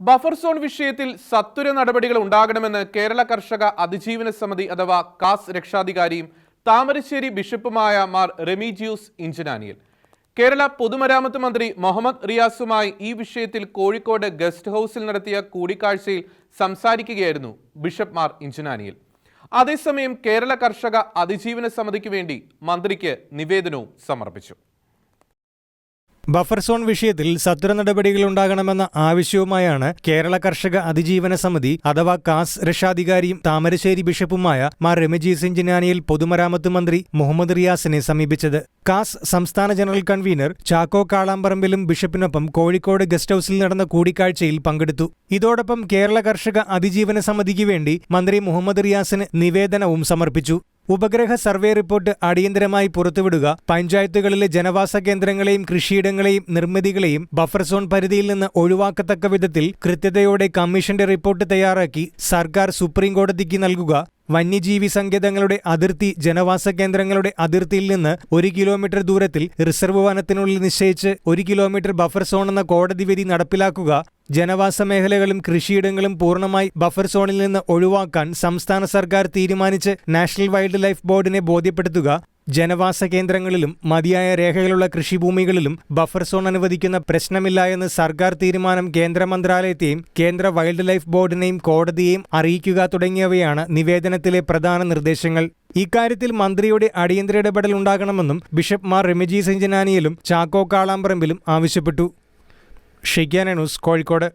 Buffer zone വിഷയത്തിൽ സത്വര നടപടികൾ ഉണ്ടാകണമെന്ന് കേരള കർഷക അതിജീവന സമിതി അഥവാ കാസ് രക്ഷാധികാരിയും താമരശ്ശേരി ബിഷപ്പുമായ മാർ റെമിജിയൂസ് ഇഞ്ചനാനിയൽ. കേരള പൊതുമരാമത്ത് മന്ത്രി മുഹമ്മദ് റിയാസുമായി ഈ വിഷയത്തിൽ കോഴിക്കോട് ഗസ്റ്റ് ഹൗസിൽ നടത്തിയ കൂടിക്കാഴ്ചയിൽ സംസാരിക്കുകയായിരുന്നു ബിഷപ്പ് മാർ ഇഞ്ചനാനിയൽ. അതേസമയം കേരള കർഷക അതിജീവന സമിതിക്ക് വേണ്ടി മന്ത്രിക്ക് നിവേദനവും സമർപ്പിച്ചു. ബഫർ സോൺ വിഷയത്തിൽ സത്വര നടപടികൾ ഉണ്ടാകണമെന്ന ആവശ്യവുമായാണ് കേരള കർഷക അതിജീവന സമിതി അഥവാ കാസ് രക്ഷാധികാരിയും താമരശ്ശേരി ബിഷപ്പുമായ മാർ രമജി സിഞ്ചിനാനിയിൽ പൊതുമരാമത്ത് മന്ത്രി മുഹമ്മദ് റിയാസിനെ സമീപിച്ചത്. കാസ് സംസ്ഥാന ജനറൽ കൺവീനർ ചാക്കോ കാളാമ്പറമ്പിലും ബിഷപ്പിനൊപ്പം കോഴിക്കോട് ഗസ്റ്റ് ഹൌസിൽ നടന്ന കൂടിക്കാഴ്ചയിൽ പങ്കെടുത്തു. ഇതോടൊപ്പം കേരള കർഷക അതിജീവന സമിതിക്ക് വേണ്ടി മന്ത്രി മുഹമ്മദ് റിയാസിന് നിവേദനവും സമർപ്പിച്ചു. ഉപഗ്രഹ സർവേ റിപ്പോർട്ട് അടിയന്തരമായി പുറത്തുവിടുക പഞ്ചായത്തുകളിലെ ജനവാസ കേന്ദ്രങ്ങളെയും കൃഷിയിടങ്ങളെയും നിർമ്മിതികളെയും ബഫർ സോൺ പരിധിയിൽ നിന്ന് ഒഴിവാക്കത്തക്ക വിധത്തിൽ കൃത്യതയോടെ കമ്മീഷന്റെ റിപ്പോർട്ട് തയ്യാറാക്കി സർക്കാർ സുപ്രീം കോടതിക്ക് നൽകുക. വന്യജീവി സങ്കേതങ്ങളുടെ അതിർത്തി ജനവാസ കേന്ദ്രങ്ങളുടെ അതിർത്തിയിൽ നിന്ന് ഒരു കിലോമീറ്റർ ദൂരത്തിൽ റിസർവ് വനത്തിനുള്ളിൽ നിശ്ചയിച്ച് ഒരു കിലോമീറ്റർ ബഫർ സോൺ എന്ന കോടതി വിധി നടപ്പിലാക്കുക. ജനവാസ മേഖലകളും കൃഷിയിടങ്ങളും പൂർണമായി ബഫർ സോണിൽ നിന്ന് ഒഴിവാക്കാൻ സംസ്ഥാന സർക്കാർ തീരുമാനിച്ച് നാഷണൽ വൈൽഡ് ലൈഫ് ബോർഡിനെ ബോധ്യപ്പെടുത്തുക ജനവാസ കേന്ദ്രങ്ങളിലും മതിയായ രേഖകളുള്ള കൃഷിഭൂമികളിലും ബഫർ സോൺ അനുവദിക്കുന്ന പ്രശ്നമില്ല എന്ന് സർക്കാർ തീരുമാനം കേന്ദ്ര മന്ത്രാലയത്തെയും കേന്ദ്ര വൈൽഡ് ലൈഫ് ബോർഡിനെയും കോടതിയെയും അറിയിക്കുക തുടങ്ങിയവയാണ് നിവേദനത്തിലെ പ്രധാന നിർദ്ദേശങ്ങൾ. ഇക്കാര്യത്തിൽ മന്ത്രിയുടെ അടിയന്തര ഇടപെടൽ ഉണ്ടാകണമെന്നും ബിഷപ്പ് മാർ റെമിജി സെഞ്ചനാനിയിലും ചാക്കോ കാളാമ്പറമ്പിലും ആവശ്യപ്പെട്ടു. ഷിഗ്യാന ന്യൂസ് കോഴിക്കോട്